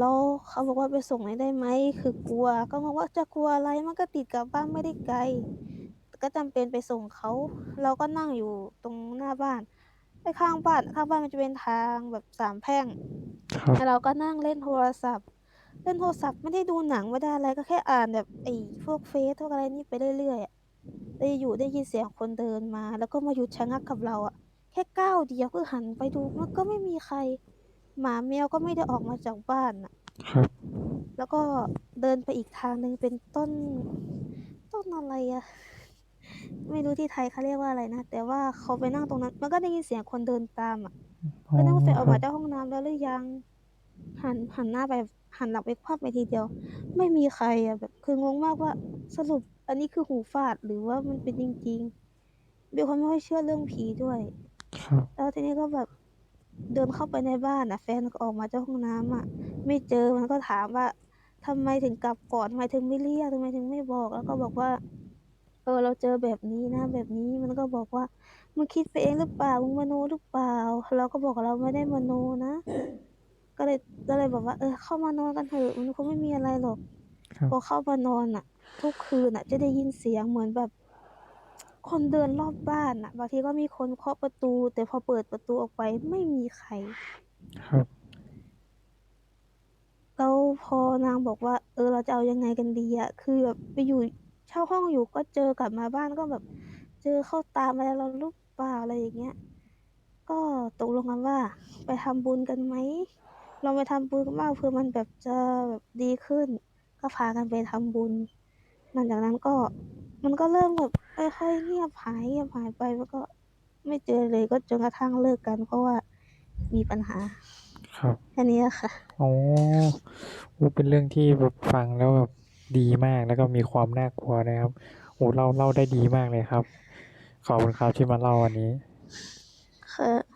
แล้วเขาบอกว่าไปส่งหน่อยได้ไหมคือกลัว ก็บอกว่าจะกลัวอะไรมันก็ติดกับบ้านไม่ได้ไกล ก็จำเป็นไปส่งเขา เราก็นั่งอยู่ตรงหน้าบ้านไอ้ข้างบ้านข้างบ้านมันจะเป็นทางแบบสามแพร่งครับแล้วเราก็นั่งเล่นโทรศัพท์ เล่นโทรศัพท์ไม่ได้ดูหนังไม่ได้อะไรก็แค่อ่านแบบไอ้พวกเฟซพวกอะไรนี่ไปเรื่อยๆอะแล้วอยู่ๆได้ยินเสียงคนเดินมา แล้วก็มาหยุดชะงักกับเราอะแค่ก้าวเดียวคือหันไปดูมันก็ไม่มีใคร หมาแมวก็ไม่ได้ออกมาจากบ้านน่ะ ครับ แล้วก็เดินไปอีกทางหนึ่งเป็นต้น ต้นอะไรอะไม่รู้ที่ไทยเขาเรียกว่าอะไรนะ แต่ว่าเขาไปนั่งตรงนั้น มันก็ได้ยินเสียงคนเดินตามอะอ๋อก็นึกว่าแฟนออกครัมาบ จากห้องน้ำแล้วหรือยัง หันหันหน้าไปหันหลังไปพรับไปทีเดียว ไม่มีใครอะแบบ คืองงมากว่าสรุปอันนี้คือหูฝาดหรือว่ามันเป็นจริงๆเป็นคนไม่ค่อยเชื่อเรื่องผีด้วย ครับ แล้วทีนี้ก็แบบ เดินเข้าไปในบ้านน่ะ แฟนก็ออกมาจากห้องน้ำอะไม่เจอมันก็ถามว่า"ทำไมถึงกลับก่อนทำไมถึงไม่เรียกทำไมถึงไม่บอก?"แล้วก็บอกว่า"เออ เราเจอแบบนี้นะ แบบนี้"มันก็บอกว่า"มึงคิดไปเองหรือเปล่ามึงมโนหรือเปล่า?"เราก็บอกเราไม่ได้มโนนะ ก็เลยก็เลยบอกว่า"เออ เข้ามานอนกันเถอะมันคงไม่มีอะไรหรอก"ครับ พอเข้ามานอนน่ะ ทุกคืนน่ะ จะได้ยินเสียงเหมือนแบบ คนเดินรอบบ้านน่ะบางทีก็มีคนเคาะประตู แต่พอเปิดประตูออกไปไม่มีใคร ครับ แล้วพอนางบอกว่า"เออ เราจะเอายังไงกันดีอะ"คือแบบไปอยู่เช่าห้องอยู่ก็เจอกลับมาบ้านก็แบบ เจอเข้าตามอะไรเราหรือเปล่าอะไรอย่างเงี้ย ก็ตกลงกันว่า ไปทำบุญกันไหมลองไปทำบุญกันบ้างเผื่อมันแบบจะแบบดีขึ้น ก็พากันไปทำบุญ หลังจากนั้นก็ มันก็เริ่มแบบค่อยๆเงียบหายเงียบหายไปแล้วก็ไม่เจอเลยก็จนกระทั่งเลิกกัน เพราะว่ามีปัญหา ครับแค่นี้อะค่ะอ๋อโอ้เป็นเรื่องที่แบบฟังแล้วแบบดีมากแล้วก็มีความน่ากลัวนะครับโอ้เล่าเล่าได้ดีมากเลยครับ ขอบคุณครับที่มาเล่าวันนี้ค่ะ